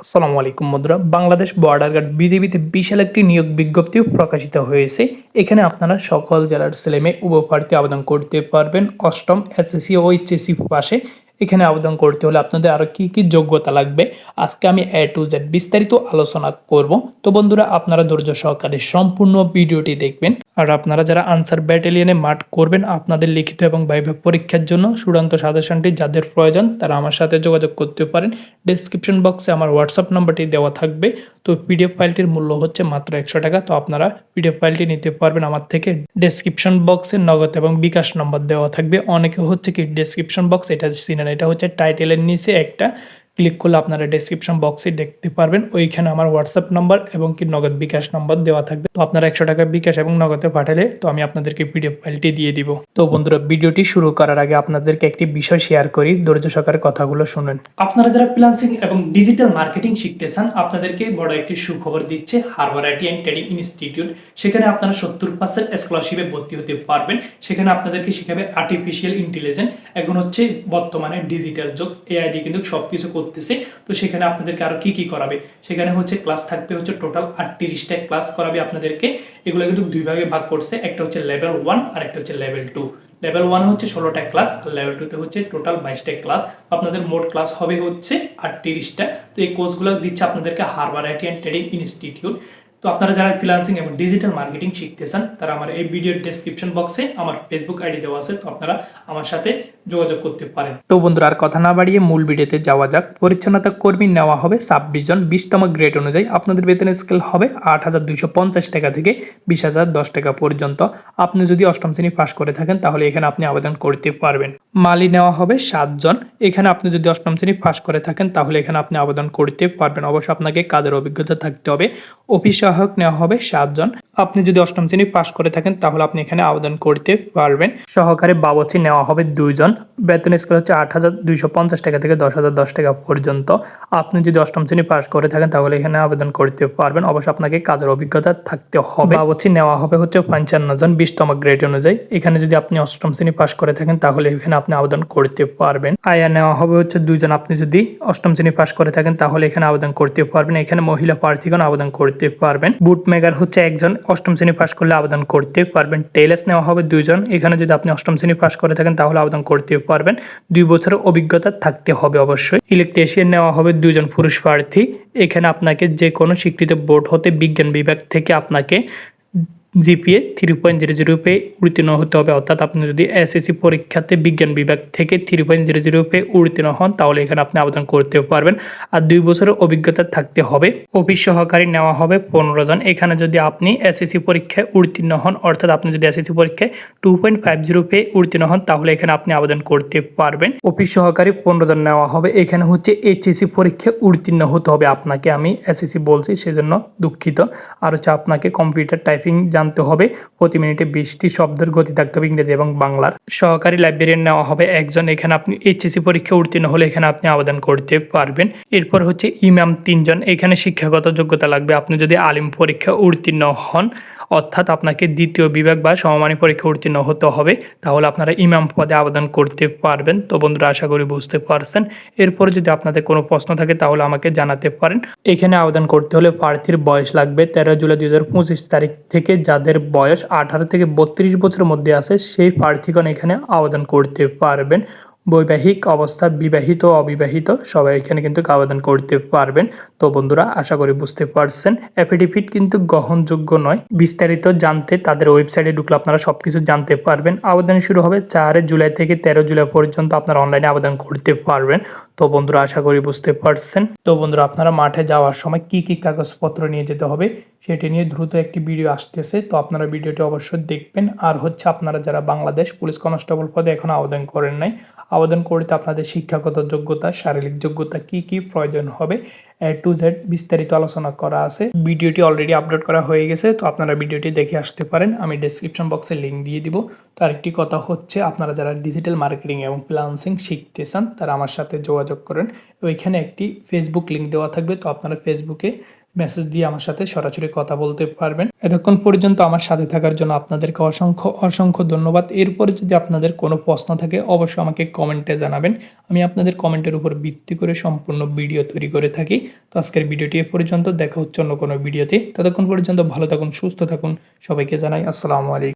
আসসালামু আলাইকুম বন্ধুরা। বাংলাদেশ বর্ডার গার্ড বিজেপিতে বিশাল একটি নিয়োগ বিজ্ঞপ্তিও প্রকাশিত হয়েছে। এখানে আপনারা সকল জেলার ছেলেমেয়ে উপপ্রার্থী আবেদন করতে পারবেন। অষ্টম এসএসসি ও এইচএসসি পাশে। এখানে আবেদন করতে হলে আপনাদের আরও কী কী যোগ্যতা লাগবে? আজকে আমি এ টু জেড বিস্তারিত আলোচনা করব। তো বন্ধুরা, আপনারা ধৈর্য সহকারে সম্পূর্ণ ভিডিওটি দেখবেন। আর আপনারা যারা আনসার ব্যাটালিয়নে মাঠ করবেন, আপনাদের লিখিত এবং ভাইভা পরীক্ষার জন্য চূড়ান্ত সাজেশনটি যাদের প্রয়োজন, তারা আমার সাথে যোগাযোগ করতে পারেন। ডিসক্রিপশন বক্সে আমার হোয়াটসঅ্যাপ নাম্বারটি দেওয়া থাকবে। তো পিডিএফ ফাইলটির মূল্য হচ্ছে মাত্র একশো টাকা। তো আপনারা পিডিএফ ফাইলটি নিতে পারবেন আমার থেকে। ডেসক্রিপশন বক্সে নগদ এবং বিকাশ নম্বর দেওয়া থাকবে। অনেকে হচ্ছে কি ডেসক্রিপশন বক্স এটা সিনেন এটা হচ্ছে টাইটেলের নিচে একটা ক্লিক করলে আপনারা ডেসক্রিপশন বক্সে দেখতে পারবেন। ওইখানে আমার হোয়াটসঅ্যাপ নাম্বার এবং কি নগদ বিকাশ নাম্বার দেওয়া থাকবে। তো আপনারা একশো টাকা বিকাশ এবং নগদে পাঠালে তো আমি আপনাদেরকে পিডিএফ ফাইলটি দিয়ে দিব। তো বন্ধুরা, ভিডিওটি শুরু করার আগে আপনাদেরকে একটি বিষয় শেয়ার করি। ধৈর্য সহকারে কথাগুলো শুনুন। আপনারা যারা ফ্রিল্যান্সিং এবং ডিজিটাল মার্কেটিং শিখতে চান, আপনাদেরকে বড় একটি সুখবর দিচ্ছে harbour IT and trading institute সেখানে আপনারা সত্তর পার্সেন্ট স্কলারশিপে ভর্তি হতে পারবেন। সেখানে আপনাদেরকে শেখাবে আর্টিফিশিয়াল ইন্টেলিজেন্স এখন হচ্ছে বর্তমানে ডিজিটাল যুগ। এআই দিয়ে কিন্তু সবকিছু করতেছে, তো সেখানে আপনাদেরকে আরও কি কি করাবে? সেখানে হচ্ছে ক্লাস থাকবে হচ্ছে টোটাল আটত্রিশটা ক্লাস করাবে আপনাদেরকে। এগুলো কিন্তু দুই ভাগে ভাগ করছে, একটা হচ্ছে লেভেল ওয়ান আর একটা হচ্ছে লেভেল টু লেভেল ওয়ান হচ্ছে ষোলোটা ক্লাস আর লেভেল টুতে হচ্ছে টোটাল বাইশটা ক্লাস আপনাদের মোট ক্লাস হবে হচ্ছে আটত্রিশটা। তো এই কোর্সগুলো দিচ্ছে আপনাদেরকে harbour IT and trading institute তো আপনারা যারা ফ্রিলান্সিং এবং ডিজিটাল মার্কেটিং শিখতে চান তারা আমার এই ভিডিওর ডেসক্রিপশন বক্সে আমার ফেসবুক আইডি দেওয়া আছে, তো আপনারা আমার সাথে যোগাযোগ করতে পারেন। তো বন্ধুরা, আর কথা না বাড়িয়ে মূল ভিডিওতে যাওয়া যাক। পরিচ্ছন্নতা কর্মী নেওয়া হবে ছাব্বিশ জন, বিশতম গ্রেড অনুযায়ী আপনাদের বেতন স্কেল হবে আট হাজার দুইশো পঞ্চাশ টাকা থেকে বিশ হাজার দশ টাকা পর্যন্ত। আপনি যদি অষ্টম শ্রেণি পাশ করে থাকেন, তাহলে এখানে আপনি আবেদন করতে পারবেন। মালি নেওয়া হবে সাতজন। এখানে আপনি যদি অষ্টম শ্রেণি পাশ করে থাকেন, তাহলে এখানে আপনি আবেদন করতে পারবেন। অবশ্যই আপনাকে কাজের অভিজ্ঞতা থাকতে হবে। অফিস সহায়ক নেওয়া হবে সাতজন। আপনি যদি অষ্টম শ্রেণি পাশ করে থাকেন, তাহলে আপনি এখানে আবেদন করতে পারবেন। সহকারে বাবচি নেওয়া হবে দুইজন। বেতন স্কেল হচ্ছে আট হাজার দুইশো পঞ্চাশ টাকা থেকে দশ হাজার দশ টাকা পর্যন্ত। আপনি যদি অষ্টম শ্রেণি পাশ করে থাকেন, তাহলে এখানে আবেদন করতে পারবেন। অবশ্যই আপনাকে কাজের অভিজ্ঞতা থাকতে হবে। বাবচি নেওয়া হবে হচ্ছে পঞ্চান্ন জন, বিশতম গ্রেড অনুযায়ী। এখানে যদি আপনি অষ্টম শ্রেণি পাশ করে থাকেন, তাহলে এখানে আপনি আবেদন করতে পারবেন। আয়া নেওয়া হবে হচ্ছে দুজন আপনি যদি অষ্টম শ্রেণি পাশ করে থাকেন, তাহলে এখানে আবেদন করতে পারবেন। এখানে মহিলা প্রার্থীগণ আবেদন করতে পারবেন। বুট মেগার হচ্ছে একজন। অষ্টম শ্রেণি পাশ করলে আবেদন করতে পারবেন। টেলেস নেওয়া হবে দুইজন। এখানে যদি আপনি অষ্টম শ্রেণি পাশ করে থাকেন, তাহলে আবেদন করতে পারবেন। দুই বছরের অভিজ্ঞতা থাকতে হবে অবশ্যই। ইলেকট্রিশিয়ান নেওয়া হবে দুইজন পুরুষ প্রার্থী। এখানে আপনাকে যে কোনো স্বীকৃত বোর্ড হতে বিজ্ঞান বিভাগ থেকে আপনাকে GPA three point zero zero পেয়ে উত্তীর্ণ হতে হবে। অর্থাৎ আপনি যদি এসএসসি পরীক্ষাতে বিজ্ঞান বিভাগ থেকে থ্রি পয়েন্ট জিরো জিরো পেয়ে উত্তীর্ণ হন, তাহলে এখানে আপনি আবেদন করতে পারবেন। আর দুই বছরের অভিজ্ঞতা থাকতে হবে। অফিস সহকারী নেওয়া হবে পনেরো জন। এখানে যদি আপনি এসএসসি পরীক্ষায় উত্তীর্ণ হন, অর্থাৎ আপনি যদি এসএসসি পরীক্ষায় টু পয়েন্ট ফাইভ জিরো পেয়ে উত্তীর্ণ হন, তাহলে এখানে আপনি আবেদন করতে পারবেন। অফিস সহকারী পনেরো জন নেওয়া হবে। এখানে হচ্ছে এইচএসসি পরীক্ষায় উত্তীর্ণ হতে হবে। আপনাকে আমি এসএসসি বলছি, সেজন্য দুঃখিত। আর হচ্ছে আপনাকে কম্পিউটার টাইপিং জানতে হবে। প্রতি মিনিটে বিশটি শব্দের গতি থাকতে হবে ইংরেজি এবং বাংলার। সহকারী লাইব্রেরিয়ান নেওয়া হবে একজন। এখানে আপনি এইচএসসি পরীক্ষা উত্তীর্ণ হলে এখানে আপনি আবেদন করতে পারবেন। এরপর হচ্ছে ইমাম তিনজন। এখানে শিক্ষাগত যোগ্যতা লাগবে। আপনি যদি আলিম পরীক্ষা উত্তীর্ণ হন অর্থাৎ আপনাকে দ্বিতীয় বিভাগ বা সমমানী পরীক্ষা উত্তীর্ণ হতে হবে। তাহলে আপনারা ইমাম পদে আবেদন করতে পারবেন। তো বন্ধুরা, আশা করি বুঝতে পারছেন। এরপর যদি আপনাদের কোনো প্রশ্ন থাকে, তাহলে আমাকে জানাতে পারেন। এখানে আবেদন করতে হলে প্রার্থীর বয়স লাগবে তেরো জুলাই দুই হাজার পঁচিশ তারিখ থেকে। যাদের বয়স আঠারো থেকে বত্রিশ বছরের মধ্যে আছে, সেই প্রার্থীগণ এখানে আবেদন করতে পারবেন। বৈবাহিক অবস্থা, বিবাহিত অবিবাহিত, সবাই এখানে কিন্তু আবেদন করতে পারবেন। তো বন্ধুরা, আশা করি বুঝতে পারছেন। অ্যাফিডেভিট কিন্তু গ্রহণযোগ্য নয়। বিস্তারিত জানতে তাদের ওয়েবসাইটে ঢুকলে আপনারা সব কিছু জানতে পারবেন। আবেদন শুরু হবে চার জুলাই থেকে তেরো জুলাই পর্যন্ত আপনারা অনলাইনে আবেদন করতে পারবেন। তো বন্ধুরা, আশা করি বুঝতে পারছেন। তো বন্ধুরা, আপনারা মাঠে যাওয়ার সময় কি কি কাগজপত্র নিয়ে যেতে হবে? সেটি নিয়ে দ্রুত একটি ভিডিও আসতেছে। তো আপনারা ভিডিওটি অবশ্যই দেখবেন। আর হচ্ছে আপনারা যারা বাংলাদেশ পুলিশ কনস্টেবল পদে এখন আবেদন করেন নাই, আবেদন করতে আপনাদের শিক্ষাগত যোগ্যতা, শারীরিক যোগ্যতা কি কি প্রয়োজন হবে টু জেড বিস্তারিত আলোচনা করা আছে। ভিডিওটি অলরেডি আপলোড করা হয়ে গেছে, তো আপনারা ভিডিওটি দেখে আসতে পারেন। আমি ডেসক্রিপশন বক্সে লিঙ্ক দিয়ে দিব। তো আরেকটি কথা হচ্ছে, আপনারা যারা ডিজিটাল মার্কেটিং এবং ফ্রিলান্সিং শিখতে চান, তারা আমার সাথে যোগাযোগ করেন। ওইখানে একটি ফেসবুক লিঙ্ক দেওয়া থাকবে। তো আপনারা ফেসবুকে মেসেজ দিয়ে আমার সাথে সরাসরি কথা বলতে পারবেন। এতক্ষণ পর্যন্ত আমার সাথে থাকার জন্য আপনাদেরকে অসংখ্য অসংখ্য ধন্যবাদ। এরপরে যদি আপনাদের কোনো প্রশ্ন থাকে, অবশ্যই আমাকে কমেন্টে জানাবেন। আমি আপনাদের কমেন্টের উপর ভিত্তি করে সম্পূর্ণ ভিডিও তৈরি করে থাকি। তো আজকের ভিডিওটি এ পর্যন্ত। দেখা হচ্ছে অন্য কোনো ভিডিওতে। ততক্ষণ পর্যন্ত ভালো থাকুন, সুস্থ থাকুন। সবাইকে জানাই আসসালামু আলাইকুম।